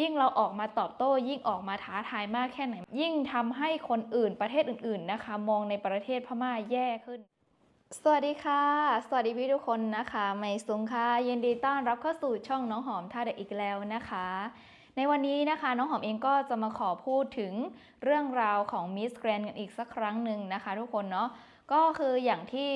ยิ่งเราออกมาตอบโต้ ยิ่งออกมาท้าทายมากแค่ไหน ยิ่งทำให้คนอื่นประเทศอื่นๆนะคะ มองในประเทศพม่าแย่ขึ้นสวัสดีค่ะ สวัสดีพี่ทุกคนนะคะ ไม่สุงค่ะยินดีต้อนรับเข้าสู่ช่องน้องหอมท่าเด็กอีกแล้วนะคะ ในวันนี้นะคะน้องหอมเองก็จะมาขอพูดถึงเรื่องราวของมิสแกรนกันอีกสักครั้งหนึ่งนะคะ ทุกคนเนาะ ก็คืออย่างที่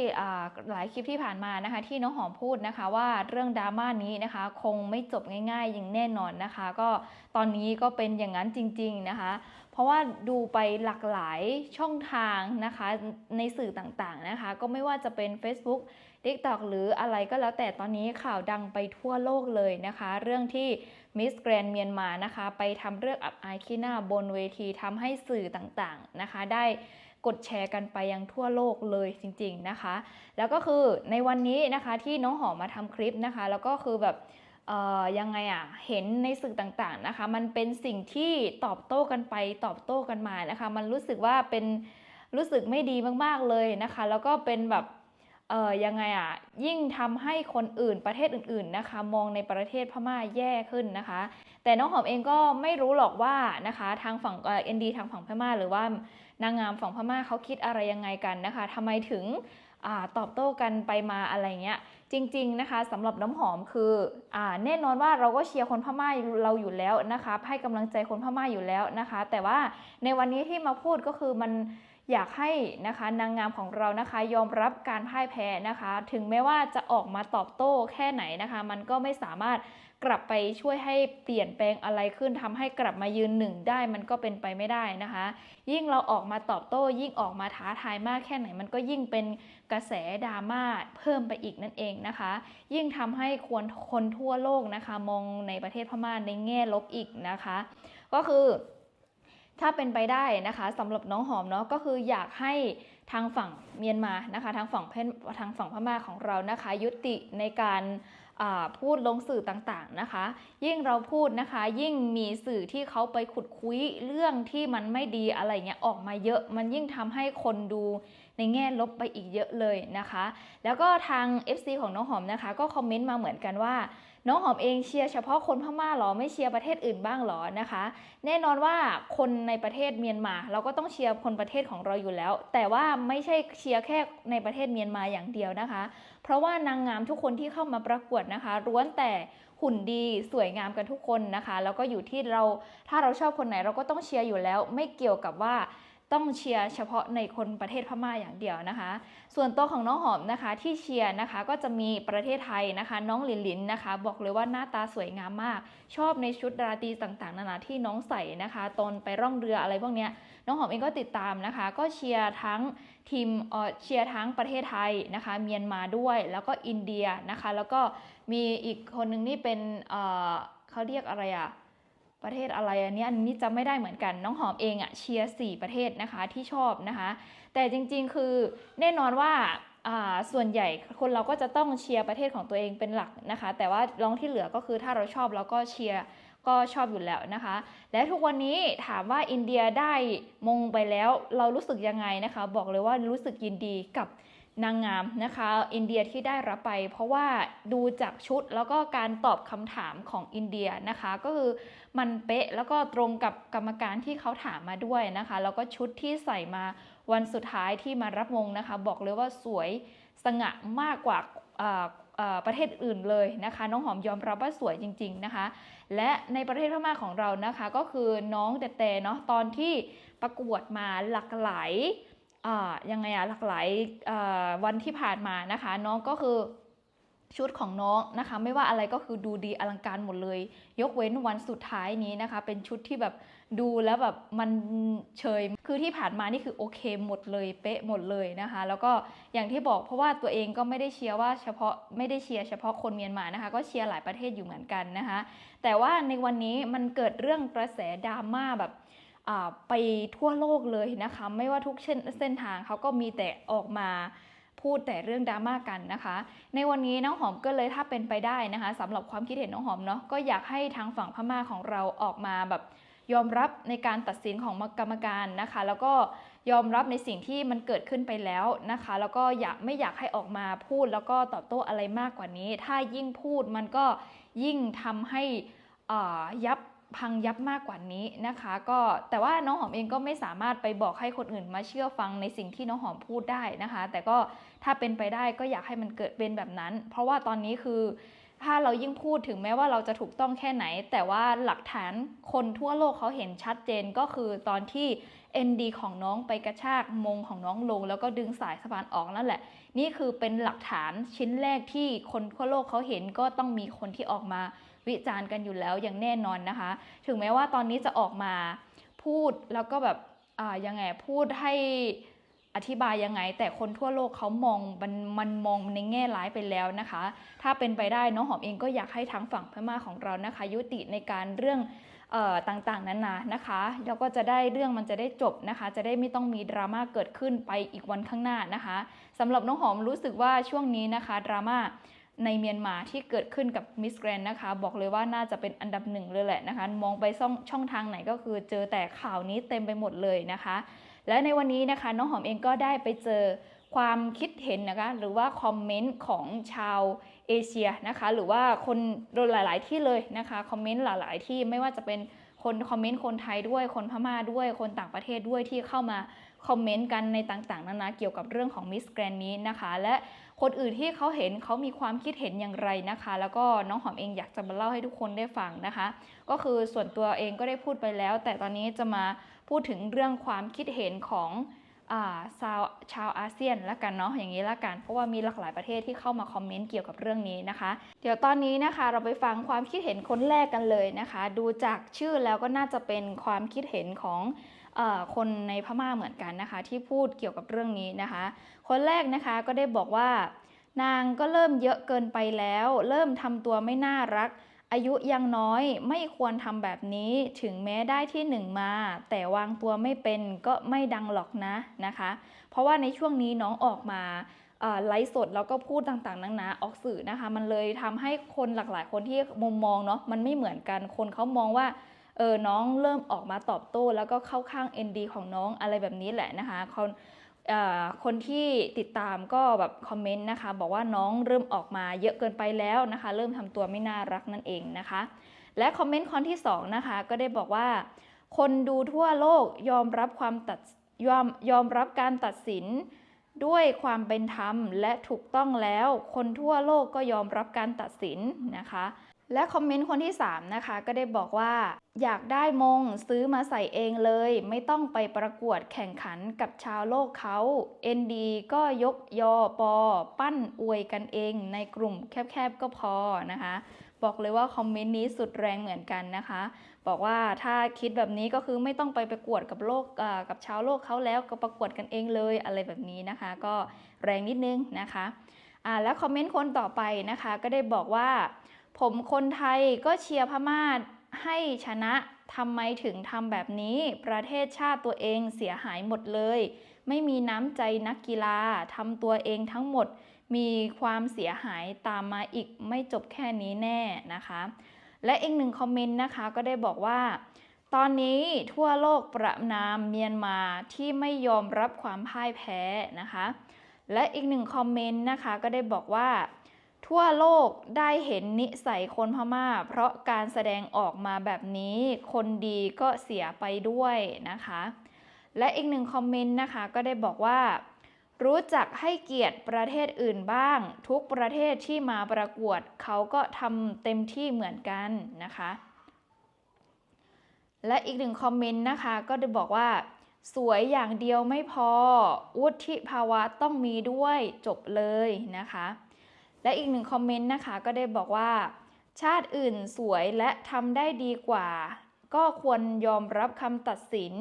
หลายคลิปที่ผ่านมานะคะที่น้องหอมพูดนะคะว่าเรื่องดราม่านี้นะคะคงไม่จบง่ายๆอย่างแน่นอนนะคะ ก็ตอนนี้ก็เป็นอย่างนั้นจริง ๆนะคะ เพราะว่าดูไปหลากหลายช่องทางนะคะในสื่อต่างๆนะคะ ก็ไม่ว่าจะเป็น Facebook TikTok หรืออะไรก็แล้วแต่ตอนนี้ข่าวดังไปทั่วโลกเลยนะคะ เรื่องที่มิสแกรนเมียนมานะคะ ไปทำเรื่องอับอายขี้หน้าบนเวทีทำให้สื่อต่างๆนะคะ ได้ กดแชร์กันไปยังทั่วโลกเลยจริง ๆนะคะ แล้วก็คือในวันนี้นะคะที่น้องหอมมาทำคลิปนะคะ แล้วก็คือแบบยังไงอะเห็นในสื่อต่างๆนะคะ มันเป็นสิ่งที่ตอบโต้กันไปตอบโต้กันมานะคะ มันรู้สึกว่าเป็นรู้สึกไม่ดีมากๆเลยนะคะ แล้วก็เป็นแบบเออยังไงอะยิ่งทำให้คนอื่นประเทศอื่นๆนะคะ มองในประเทศพม่าแย่ขึ้นนะคะ แต่น้องหอมเองก็ไม่รู้หรอกว่านะคะ ทางฝั่งเอ็นดีทางฝั่งพม่าหรือว่า นางงามฝั่งพม่าเขาคิดอะไรยังไงกันนะคะทำไมถึงอตอบโต้กันไปมาอะไรเงี้ย จริง ๆนะคะสำหรับน้ำหอมคืออแน่นอนว่าเราก็เชียร์คนพม่าเราอยู่แล้วนะคะให้กำลังใจคนพม่าอยู่แล้วนะคะ แต่ว่าในวันนี้ที่มาพูดก็คือมัน อยากให้นะคะนางงามของเรานะคะ ยอมรับการพ่ายแพ้นะคะ ถึงแม้ว่าจะออกมาตอบโต้แค่ไหนนะคะ มันก็ไม่สามารถกลับไปช่วยให้เปลี่ยนแปลงอะไรขึ้นทำให้กลับมายืนหนึ่งได้มันก็เป็นไปไม่ได้นะคะ ยิ่งเราออกมาตอบโต้ ยิ่งออกมาท้าทายมากแค่ไหน มันก็ยิ่งเป็นกระแสดราม่าเพิ่มไปอีกนั่นเองนะคะ ยิ่งทำให้ควรคนทั่วโลกนะคะ มองในประเทศพม่าในแง่ลบอีกนะคะ ก็คือ ถ้าเป็นไปได้นะคะสำหรับน้องหอมเนาะก็คืออยากให้ทางฝั่งเมียนมานะคะทางฝั่งเพนทางฝั่งพม่าของเรานะคะ ยุติในการพูดลงสื่อต่างๆนะคะ ยิ่งเราพูดนะคะ ยิ่งมีสื่อที่เขาไปขุดคุยเรื่องที่มันไม่ดีอะไรเงี้ยออกมาเยอะมันยิ่งทำให้คนดูในแง่ลบไปอีกเยอะเลยนะคะ แล้วก็ทาง FC ของน้องหอมนะคะ ก็คอมเมนต์มาเหมือนกันว่า น้องหอมเองเชียร์เฉพาะคนพม่าหรอไม่เชียร์ประเทศอื่นบ้างหรอนะคะ แน่นอนว่าคนในประเทศเมียนมา เราก็ต้องเชียร์คนประเทศของเราอยู่แล้ว แต่ว่าไม่ใช่เชียร์แค่ในประเทศเมียนมาอย่างเดียวนะคะ เพราะว่านางงามทุกคนที่เข้ามาประกวดนะคะล้วนแต่หุ่นดีสวยงามกันทุกคนนะคะ แล้วก็อยู่ที่เราถ้าเราชอบคนไหนเราก็ต้องเชียร์อยู่แล้ว ไม่เกี่ยวกับว่า ต้องเชียร์เฉพาะในคนประเทศพม่าอย่างเดียวนะคะ ส่วนตัวของน้องหอมนะคะที่เชียร์นะคะก็จะมีประเทศไทยนะคะ น้องหลินหลินนะคะ บอกเลยว่าหน้าตาสวยงามมาก ชอบในชุดราตรีต่างๆ นานาที่น้องใส่นะคะตอนไปร่องเรืออะไรพวกเนี้ยน้องหอมเองก็ติดตามนะคะ ก็เชียร์ทั้งทีมเออเชียร์ทั้งประเทศไทยนะคะ เมียนมาด้วย แล้วก็อินเดียนะคะ แล้วก็มีอีกคนหนึ่งนี่เป็นเออเขาเรียกอะไรอะ ประเทศอะไรอันนี้อันนี้จำไม่ได้เหมือนกันน้องหอมเองอะเชียร์สี่ประเทศนะคะที่ชอบนะคะ แต่จริงๆคือแน่นอนว่าอ่าส่วนใหญ่คนเราก็จะต้องเชียร์ประเทศของตัวเองเป็นหลักนะคะ แต่ว่าลองที่เหลือก็คือถ้าเราชอบเราก็เชียร์ก็ชอบอยู่แล้วนะคะ และทุกวันนี้ถามว่าอินเดียได้มงไปแล้ว เรารู้สึกยังไงนะคะ บอกเลยว่ารู้สึกยินดีกับ นางงามนะคะ อินเดียที่ได้รับไป เพราะว่าดูจากชุดแล้วก็การตอบคำถามของอินเดียนะคะ ก็คือมันเป๊ะแล้วก็ตรงกับกรรมการที่เขาถามมาด้วยนะคะ แล้วก็ชุดที่ใส่มาวันสุดท้ายที่มารับมงนะคะ บอกเลยว่าสวยสง่ามากกว่าประเทศอื่นเลยนะคะ น้องหอมยอมรับว่าสวยจริง ๆนะคะ และในประเทศพม่าของเรานะคะ ก็คือน้องแต่แต่เนาะตอนที่ประกวดมาหลากหลาย ยังไงอะหลากหลายวันที่ผ่านมานะคะ น้องก็คือชุดของน้องนะคะ ไม่ว่าอะไรก็คือดูดีอลังการหมดเลย ยกเว้นวันสุดท้ายนี้นะคะ เป็นชุดที่แบบดูแล้วแบบมันเฉยคือที่ผ่านมานี่คือโอเคหมดเลยเป๊ะหมดเลยนะคะ แล้วก็อย่างที่บอกเพราะว่าตัวเองก็ไม่ได้เชียร์ว่าเฉพาะไม่ได้เชียร์เฉพาะคนเมียนมานะคะ ก็เชียร์หลายประเทศอยู่เหมือนกันนะคะ แต่ว่าในวันนี้มันเกิดเรื่องกระแสดราม่าแบบ ไปทั่วโลกเลยนะคะ ไม่ว่าทุกเส้นทางเขาก็มีแต่ออกมาพูดแต่เรื่องดราม่ากันนะคะ ในวันนี้น้องหอมก็เลยถ้าเป็นไปได้นะคะสำหรับความคิดเห็นน้องหอมเนาะก็อยากให้ทางฝั่งพม่าของเราออกมาแบบยอมรับในการตัดสินของกรรมการนะคะ แล้วก็ยอมรับในสิ่งที่มันเกิดขึ้นไปแล้วนะคะ แล้วก็อยากไม่อยากให้ออกมาพูดแล้วก็ตอบโต้อะไรมากกว่านี้ ถ้ายิ่งพูดมันก็ยิ่งทำให้ยับ พังยับมากกว่านี้นะคะ ก็แต่ว่าน้องหอมเองก็ไม่สามารถไปบอกให้คนอื่นมาเชื่อฟังในสิ่งที่น้องหอมพูดได้นะคะ แต่ก็ถ้าเป็นไปได้ก็อยากให้มันเกิดเป็นแบบนั้น เพราะว่าตอนนี้คือถ้าเรายิ่งพูดถึงแม้ว่าเราจะถูกต้องแค่ไหน แต่ว่าหลักฐานคนทั่วโลกเขาเห็นชัดเจนก็คือตอนที่ ND ของน้องไปกระชากมงของน้องลง แล้วก็ดึงสายสะพานออกนั่นแหละ นี่คือเป็นหลักฐานชิ้นแรกที่คนทั่วโลกเขาเห็นก็ต้องมีคนที่ออกมาวิจารณ์กันอยู่แล้วอย่างแน่นอนนะคะ ถึงแม้ว่าตอนนี้จะออกมาพูดแล้วก็แบบอ่ายังไงพูดให้อธิบายยังไง แต่คนทั่วโลกเขามองมันมันมองในแง่ร้ายไปแล้วนะคะ ถ้าเป็นไปได้น้องหอมเองก็อยากให้ทางฝั่งพม่าของเรานะคะ ยุติในการเรื่อง ต่างๆนั้นนะนะคะแล้วก็จะได้เรื่องมันจะได้จบนะคะ จะได้ไม่ต้องมีดราม่าเกิดขึ้นไปอีกวันข้างหน้านะคะสำหรับน้องหอมรู้สึกว่าช่วงนี้นะคะดราม่าในเมียนมาที่เกิดขึ้นกับมิสแกรนนะคะ บอกเลยว่าน่าจะเป็นอันดับหนึ่งเลยแหละนะคะ มองไปช่องช่องทางไหนก็คือเจอแต่ข่าวนี้เต็มไปหมดเลยนะคะ และในวันนี้นะคะ น้องหอมเองก็ได้ไปเจอความคิดเห็นนะคะ หรือว่าคอมเมนต์ของชาว เอเชียนะคะ หรือว่าคนโดยหลาย ๆ ที่เลยนะคะคอมเมนต์หลาย ๆ ที่ไม่ว่าจะเป็นคนคอมเมนต์คนไทยด้วยคนพม่าด้วยคนต่างประเทศด้วยที่เข้ามาคอมเมนต์กันในต่างๆนานาเกี่ยวกับเรื่องของมิสแกรนนี้นะคะ และคนอื่นที่เขาเห็นเขามีความคิดเห็นอย่างไรนะคะ แล้วก็น้องหอมเองอยากจะมาเล่าให้ทุกคนได้ฟังนะคะ ก็คือส่วนตัวเองก็ได้พูดไปแล้ว แต่ตอนนี้จะมาพูดถึงเรื่องความคิดเห็นของ ชาวชาวอาเซียนละกันเนาะอย่างนี้ละกัน เพราะว่ามีหลากหลายประเทศที่เข้ามาคอมเมนต์เกี่ยวกับเรื่องนี้นะคะ เดี๋ยวตอนนี้นะคะเราไปฟังความคิดเห็นคนแรกกันเลยนะคะ ดูจากชื่อแล้วก็น่าจะเป็นความคิดเห็นของอคนในพม่าเหมือนกันนะคะ ที่พูดเกี่ยวกับเรื่องนี้นะคะ คนแรกนะคะก็ได้บอกว่านางก็เริ่มเยอะเกินไปแล้ว เริ่มทำตัวไม่น่ารัก อายุยังน้อยไม่ควรทำแบบนี้ถึงแม้ได้ที่หนึ่งมา แต่วางตัวไม่เป็นก็ไม่ดังหรอกนะนะคะ เพราะว่าในช่วงนี้น้องออกมาไลฟ์สดแล้วก็พูดต่างๆ นังนาออกสื่อนะคะ มันเลยทำให้คนหลากหลายคนที่มุมมองเนาะมันไม่เหมือนกันคนเขามองว่าเออน้องเริ่มออกมาตอบโต้ แล้วก็เข้าข้าง ND ของน้องอะไรแบบนี้แหละนะคะเขา คนที่ติดตามก็แบบคอมเมนต์นะคะ บอกว่าน้องเริ่มออกมาเยอะเกินไปแล้วนะคะ เริ่มทำตัวไม่น่ารักนั่นเองนะคะ และคอมเมนต์คนที่สองนะคะก็ได้บอกว่า คนดูทั่วโลกยอมรับความตัดยอมยอมรับการตัดสินด้วยความเป็นธรรมและถูกต้องแล้ว คนทั่วโลกก็ยอมรับการตัดสินนะคะ และคอมเมนต์คนที่ 3 นะคะ ก็ได้บอกว่า อยากได้มงซื้อมาใส่เองเลย ไม่ต้องไปประกวดแข่งขันกับชาวโลกเขา ND ก็ยกยอปอ ปั้นอวยกันเองในกลุ่มแคบๆ ก็พอนะคะ บอกเลยว่าคอมเมนต์นี้สุดแรงเหมือนกันนะคะ บอกว่าถ้าคิดแบบนี้ก็คือไม่ต้องไปประกวดกับโลกกับชาวโลกเขาแล้วก็ประกวดกันเองเลยอะไรแบบนี้นะคะ ก็แรงนิดนึงนะคะอ่าแล้วคอมเมนต์คนต่อไปนะคะ ก็ได้บอกว่าผมคนไทยก็เชียร์พม่าให้ชนะทำไมถึงทำแบบนี้ ประเทศชาติตัวเองเสียหายหมดเลย ไม่มีน้ำใจนักกีฬาทำตัวเองทั้งหมด มีความเสียหายตามมาอีกไม่จบแค่นี้แน่นะคะ และอีกหนึ่งคอมเมนต์นะคะก็ได้บอกว่า ตอนนี้ทั่วโลกประนามเมียนมาที่ไม่ยอมรับความพ่ายแพ้นะคะ และอีกหนึ่งคอมเมนต์นะคะก็ได้บอกว่า ทั่วโลกได้เห็นนิสัยคนพม่า เพราะการแสดงออกมาแบบนี้ คนดีก็เสียไปด้วยนะคะ และอีกหนึ่งคอมเมนต์นะคะก็ได้บอกว่า รู้จักให้เกียรติประเทศอื่นบ้าง ทุกประเทศที่มาประกวดเขาก็ทำเต็มที่เหมือนกันนะคะ และอีกหนึ่งคอมเมนต์นะคะก็ได้บอกว่า สวยอย่างเดียวไม่พอวุฒิภาวะต้องมีด้วยจบเลยนะคะ และอีกหนึ่งคอมเมนต์นะคะก็ได้บอกว่า ชาติอื่นสวยและทำได้ดีกว่า ก็ควรยอมรับคำตัดสิน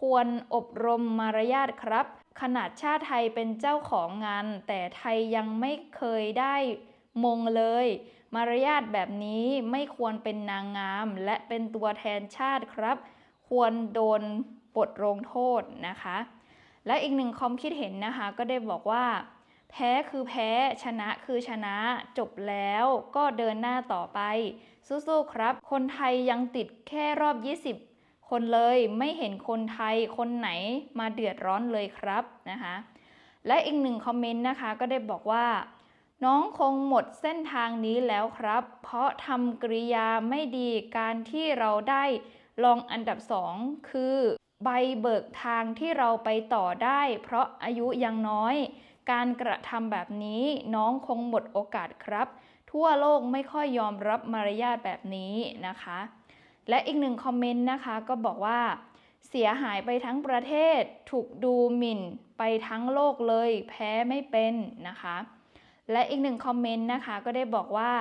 ควรอบรมมารยาทครับ ขนาดชาติไทยเป็นเจ้าของงาน แต่ไทยยังไม่เคยได้มงเลย มารยาทแบบนี้ไม่ควรเป็นนางงาม และเป็นตัวแทนชาติครับ ควรโดนบทลงโทษนะคะ และอีกหนึ่งความคิดเห็นนะคะก็ได้บอกว่า แพ้คือแพ้ชนะคือชนะจบแล้วก็เดินหน้าต่อไป สู้ๆครับ คนไทยยังติดแค่รอบ 20 คนเลยไม่เห็นคนไทยคนไหนมาเดือดร้อนเลยครับนะคะและอีกหนึ่งคอมเมนต์นะคะก็ได้บอกว่า น้องคงหมดเส้นทางนี้แล้วครับ เพราะทำกริยาไม่ดีการที่เราได้รองอันดับสองคือ ใบเบิกทางที่เราไปต่อได้ เพราะอายุยังน้อย การกระทำแบบนี้น้องคงหมดโอกาสครับ ทั่วโลกไม่ค่อยยอมรับมารยาทแบบนี้นะคะ และอีกหนึ่งคอมเมนต์นะคะก็บอกว่า เสียหายไปทั้งประเทศ ถูกดูหมิ่นไปทั้งโลกเลย แพ้ไม่เป็นนะคะ และอีกหนึ่งคอมเมนต์นะคะก็ได้บอกว่า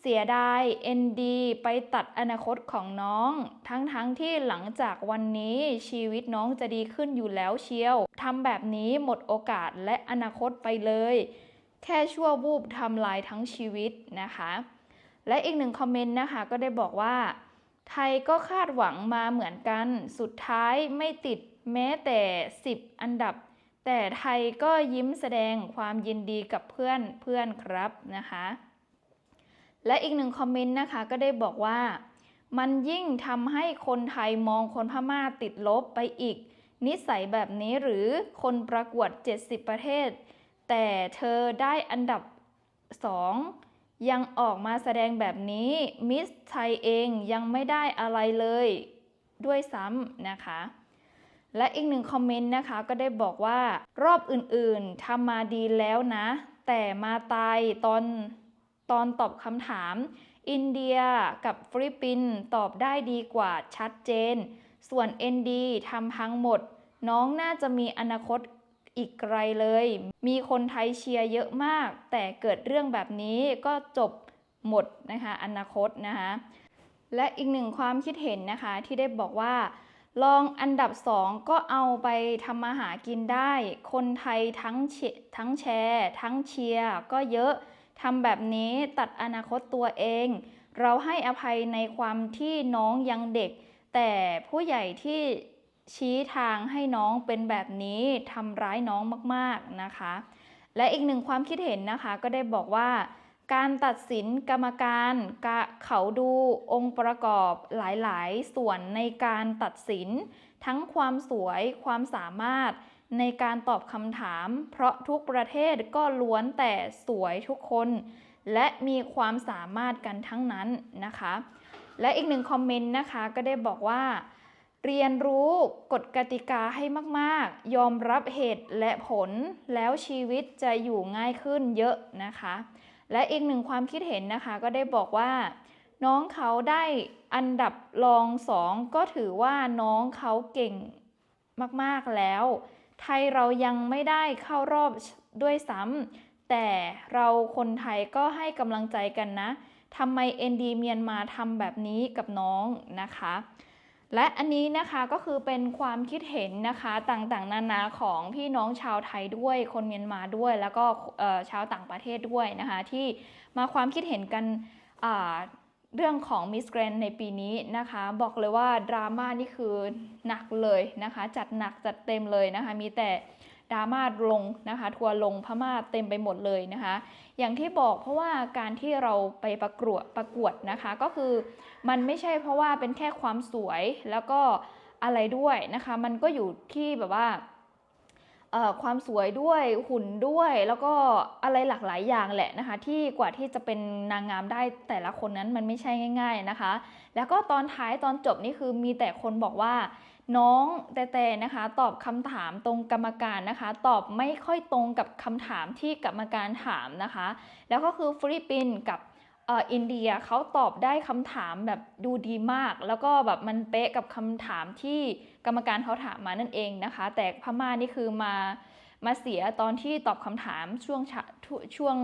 เสียดาย ND ไปตัดอนาคตของน้อง ทั้งๆทที่หลังจากวันนี้ชีวิตน้องจะดีขึ้นอยู่แล้วเชียวทำแบบนี้หมดโอกาสและอนาคตไปเลย แค่ชั่ววูบทำลายทั้งชีวิตนะคะ และอีกหนึ่งคอมเมนต์นะคะก็ได้บอกว่า ไทยก็คาดหวังมาเหมือนกัน สุดท้ายไม่ติดแม้แต่ 10 อันดับ แต่ไทยก็ยิ้มแสดงความยินดีกับเพื่อนเพื่อนครับนะคะ และอีกหนึ่งคอมเมนต์นะคะก็ได้บอกว่า มันยิ่งทำให้คนไทยมองคนพม่าติดลบไปอีก นิสัยแบบนี้หรือคนประกวด 70 ประเทศ แต่เธอได้อันดับ 2 ยังออกมาแสดงแบบนี้มิสไทยเองยังไม่ได้อะไรเลยด้วยซ้ำนะคะ และอีกหนึ่งคอมเมนต์นะคะก็ได้บอกว่ารอบอื่นๆทำมาดีแล้วนะ แต่มาตายตอน ตอนตอบคำถาม อินเดียกับฟิลิปปินส์ตอบได้ดีกว่าชัดเจน ส่วน ND ทำพังหมด น้องน่าจะมีอนาคตอีกไกลเลย มีคนไทยเชียร์เยอะมาก แต่เกิดเรื่องแบบนี้ก็จบหมดนะคะอนาคตนะคะและอีกหนึ่งความคิดเห็นนะคะที่ได้บอกว่า ลองอันดับสองก็เอาไปทำมาหากินได้ คนไทยทั้งทั้งแชร์ ทั้งเชียร์ก็เยอะ ทำแบบนี้ตัดอนาคตตัวเอง เราให้อภัยในความที่น้องยังเด็ก แต่ผู้ใหญ่ที่ชี้ทางให้น้องเป็นแบบนี้ทำร้ายน้องมากๆนะคะ และอีกหนึ่งความคิดเห็นนะคะ ก็ได้บอกว่า การตัดสินกรรมการกเขาดูองค์ประกอบหลายๆ ส่วนในการตัดสิน ทั้งความสวยความสามารถ ในการตอบคำถาม เพราะทุกประเทศก็ล้วนแต่สวยทุกคน และมีความสามารถกันทั้งนั้นนะคะ และอีกหนึ่งคอมเมนต์นะคะก็ได้บอกว่า เรียนรู้กฎกติกาให้มากๆ ยอมรับเหตุและผลแล้วชีวิตจะอยู่ง่ายขึ้นเยอะนะคะ และอีกหนึ่งความคิดเห็นนะคะก็ได้บอกว่าน้องเขาได้อันดับรองสองก็ถือว่าน้องเขาเก่งมาก ๆ แล้ว ไทยเรายังไม่ได้เข้ารอบด้วยซ้ำแต่เราคนไทยก็ให้กำลังใจกันนะทำไม ND เมียนมาทำแบบนี้กับน้องนะคะ และอันนี้นะคะก็คือเป็นความคิดเห็นนะคะต่างๆ นานาของพี่น้องชาวไทยด้วยคนเมียนมาด้วย แล้วก็ชาวต่างประเทศด้วยนะคะ ที่มาความคิดเห็นกัน เรื่องของมิสแกรนในปีนี้นะคะ บอกเลยว่าดราม่านี่คือหนักเลยนะคะ จัดหนักจัดเต็มเลยนะคะ มีแต่ดราม่าลงนะคะ ทัวลงพม่าเต็มไปหมดเลยนะคะ อย่างที่บอกเพราะว่าการที่เราไปประกวดประกวดนะคะ ก็คือมันไม่ใช่เพราะว่าเป็นแค่ความสวยแล้วก็อะไรด้วยนะคะ มันก็อยู่ที่แบบว่า ความสวยด้วยหุ่นด้วยแล้วก็อะไรหลากหลายอย่างแหละนะคะ ที่กว่าที่จะเป็นนางงามได้แต่ละคนนั้นมันไม่ใช่ง่าย ๆนะคะ แล้วก็ตอนท้ายตอนจบนี่คือมีแต่คนบอกว่าน้องแต่แต่นะคะ ตอบคำถามตรงกรรมการนะคะ ตอบไม่ค่อยตรงกับคำถามที่กรรมการถามนะคะ แล้วก็คือฟิลิปปินส์กับอินเดียเขาตอบได้คำถามแบบดูดีมาก แล้วก็แบบมันเป๊ะกับคำถามที่ กรรมการเขาถามมานั่นเองนะคะ แต่พม่านี่คือมามาเสียตอนที่ตอบคำถามช่วงช่วง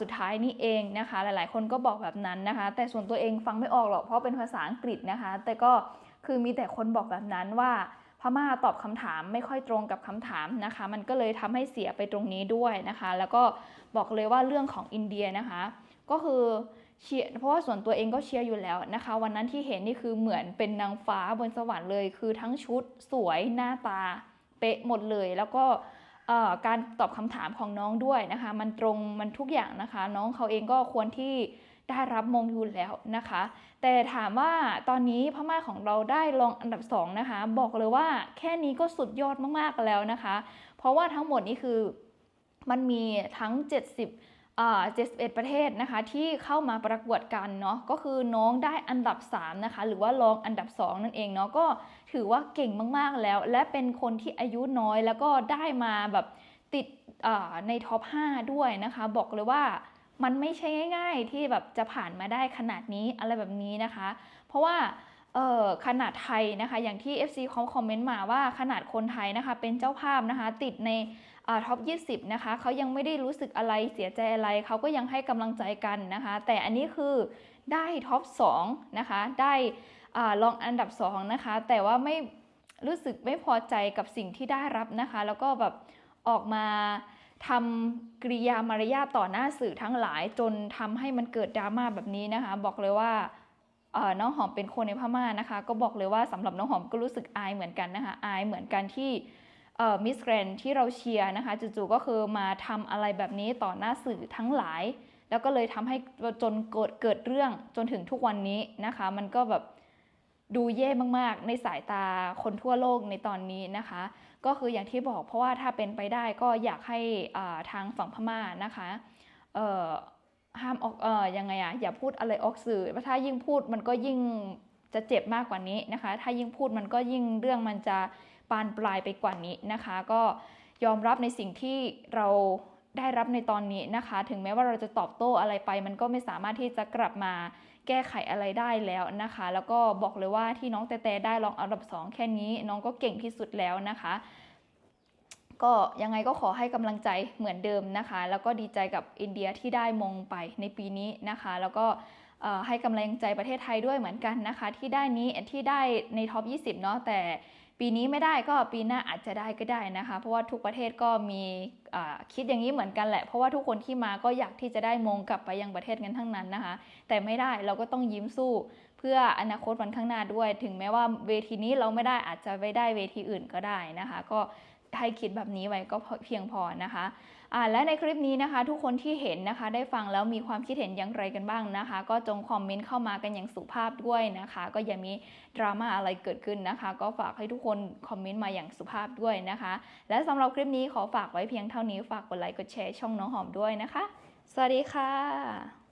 สุดท้ายนี่เองนะคะ หลายๆ คนก็บอกแบบนั้นนะคะ แต่ส่วนตัวเองฟังไม่ออกหรอกเพราะเป็นภาษาอังกฤษนะคะ แต่ก็คือมีแต่คนบอกแบบนั้นว่าพม่าตอบคำถามไม่ค่อยตรงกับคำถามนะคะ มันก็เลยทำให้เสียไปตรงนี้ด้วยนะคะ แล้วก็บอกเลยว่าเรื่องของอินเดียนะคะ ก็คือ เชียร์เพราะว่าส่วนตัวเองก็เชียร์อยู่แล้วนะคะ วันนั้นที่เห็นนี่คือเหมือนเป็นนางฟ้าบนสวรรค์เลย คือทั้งชุดสวยหน้าตาเป๊ะหมดเลย แล้วก็การตอบคำถามของน้องด้วยนะคะ มันตรงมันทุกอย่างนะคะ น้องเขาเองก็ควรที่ได้รับมงยูแล้วนะคะ แต่ถามว่าตอนนี้พม่าของเราได้รองอันดับ2นะคะ บอกเลยว่าแค่นี้ก็สุดยอดมากๆแล้วนะคะ เพราะว่าทั้งหมดนี้คือมันมีทั้ง 70 71 ประเทศนะคะที่เข้ามาประกวดกันเนาะก็คือน้องได้อันดับ 3 นะคะ หรือว่ารองอันดับ 2 นั่นเองเนาะก็ถือว่าเก่งมากๆแล้ว และเป็นคนที่อายุน้อยแล้วก็ได้มาแบบติดในท็อป 5 ด้วยนะคะ บอกเลยว่ามันไม่ใช่ง่าย ๆ ที่แบบจะผ่านมาได้ขนาดนี้อะไรแบบนี้นะคะ เพราะว่า ขนาดไทยนะคะอย่างที่ FC เขาคอมเมนต์มาว่าขนาดคนไทยนะคะเป็นเจ้าภาพนะคะติดในท็อป 20 นะคะเขายังไม่ได้รู้สึกอะไรเสียใจอะไรเขาก็ยังให้กำลังใจกันนะคะ แต่อันนี้คือได้ท็อป 2 นะคะ ได้รองอันดับ 2 นะคะ แต่ว่าไม่รู้สึกไม่พอใจกับสิ่งที่ได้รับนะคะ แล้วก็แบบออกมาทำกริยามารยาทต่อหน้าสื่อทั้งหลายจนทำให้มันเกิดดราม่าแบบนี้นะคะ บอกเลยว่า น้องหอมเป็นคนในพม่านะคะ ก็บอกเลยว่าสำหรับน้องหอมก็รู้สึกอายเหมือนกันนะคะอายเหมือนกันที่มิสแกรนที่เราเชียร์นะคะจู่ๆก็คือมาทำอะไรแบบนี้ต่อหน้าสื่อทั้งหลาย แล้วก็เลยทำให้จนเกิดเกิดเรื่องจนถึงทุกวันนี้นะคะ มันก็แบบดูแย่มากๆ ในสายตาคนทั่วโลกในตอนนี้นะคะ ก็คืออย่างที่บอกเพราะว่าถ้าเป็นไปได้ก็อยากให้ทางฝั่งพม่านะคะ ห้ามออกเอ่อยังไงอะอย่าพูดอะไรออกสื่อเพราะถ้ายิ่งพูดมันก็ยิ่งจะเจ็บมากกว่านี้นะคะ ถ้ายิ่งพูดมันก็ยิ่งเรื่องมันจะปานปลายไปกว่านี้นะคะ ก็ยอมรับในสิ่งที่เราได้รับในตอนนี้นะคะ ถึงแม้ว่าเราจะตอบโต้อะไรไป มันก็ไม่สามารถที่จะกลับมาแก้ไขอะไรได้แล้วนะคะ แล้วก็บอกเลยว่าที่น้องแต่แต่ได้รองอันดับสองแค่นี้ น้องก็เก่งที่สุดแล้วนะคะ ก็ยังไงก็ขอให้กำลังใจเหมือนเดิมนะคะ แล้วก็ดีใจกับอินเดียที่ได้มงไปในปีนี้นะคะ แล้วก็ให้กำลังใจประเทศไทยด้วยเหมือนกันนะคะ ที่ได้นี้ที่ได้ในท็อป 20 เนาะแต่ปีนี้ไม่ได้ก็ปีหน้าอาจจะได้ก็ได้นะคะ เพราะว่าทุกประเทศก็มีคิดอย่างนี้เหมือนกันแหละ เพราะว่าทุกคนที่มาก็อยากที่จะได้มงกลับไปยังประเทศกันทั้งนั้นนะคะ แต่ไม่ได้เราก็ต้องยิ้มสู้ เพื่ออนาคตวันข้างหน้าด้วย ถึงแม้ว่าเวทีนี้เราไม่ได้อาจจะไปได้เวทีอื่นก็ได้นะคะ ก็ ให้คิดแบบนี้ไว้ก็เพียงพอนะคะอ่าและในคลิปนี้นะคะ ทุกคนที่เห็นนะคะ ได้ฟังแล้วมีความคิดเห็นอย่างไรกันบ้างนะคะ ก็จงคอมเมนต์เข้ามากันอย่างสุภาพด้วยนะคะ ก็อย่ามีดราม่าอะไรเกิดขึ้นนะคะ ก็ฝากให้ทุกคนคอมเมนต์มาอย่างสุภาพด้วยนะคะ และสำหรับคลิปนี้ขอฝากไว้เพียงเท่านี้ฝากกดไลค์กดแชร์ช่องน้องหอมด้วยนะคะ สวัสดีค่ะ